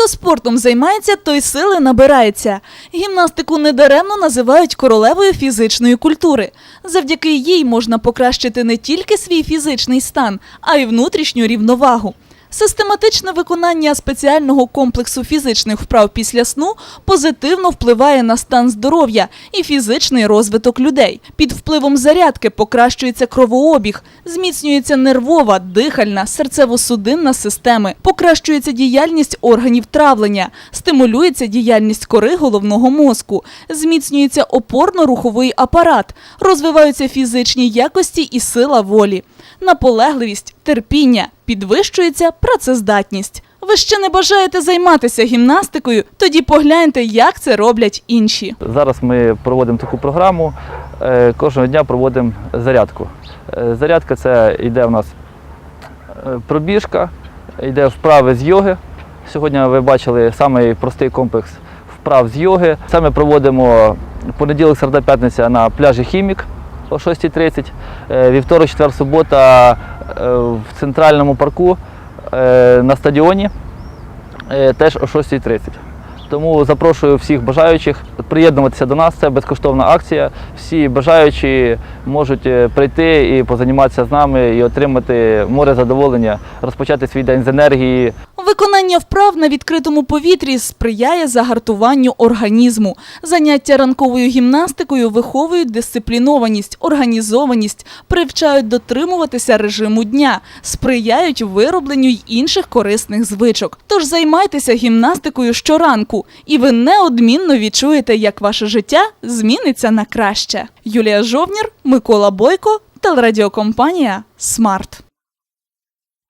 Хто спортом займається, той сили набирається. Гімнастику недаремно називають королевою фізичної культури. Завдяки їй можна покращити не тільки свій фізичний стан, а й внутрішню рівновагу. Систематичне виконання спеціального комплексу фізичних вправ після сну позитивно впливає на стан здоров'я і фізичний розвиток людей. Під впливом зарядки покращується кровообіг, зміцнюється нервова, дихальна, серцево-судинна системи, покращується діяльність органів травлення, стимулюється діяльність кори головного мозку, зміцнюється опорно-руховий апарат, розвиваються фізичні якості і сила волі, наполегливість, терпіння, підвищується працездатність. Ви ще не бажаєте займатися гімнастикою? Тоді погляньте, як це роблять інші. Зараз ми проводимо таку програму. е, Кожного дня проводимо зарядку. Е, Зарядка це йде у нас е, пробіжка, йде вправи з йоги. Сьогодні ви бачили самий простий комплекс вправ з йоги. Ми проводимо понеділок, середа, п'ятниця на пляжі Хімік о 6.30, е, вівторок, четвер, субота в центральному парку е, на стадіоні е, теж о 6.30. Тому запрошую всіх бажаючих приєднуватися до нас. Це безкоштовна акція. Всі бажаючі можуть е, прийти і позаніматися з нами і отримати море задоволення, розпочати свій день з енергії, Виконання вправ на відкритому повітрі сприяє загартуванню організму. Заняття ранковою гімнастикою виховують дисциплінованість, організованість, привчають дотримуватися режиму дня, сприяють виробленню й інших корисних звичок. Тож займайтеся гімнастикою щоранку, і ви неодмінно відчуєте, як ваше життя зміниться на краще. Юлія Жовнір, Микола Бойко, телерадіокомпанія Смарт.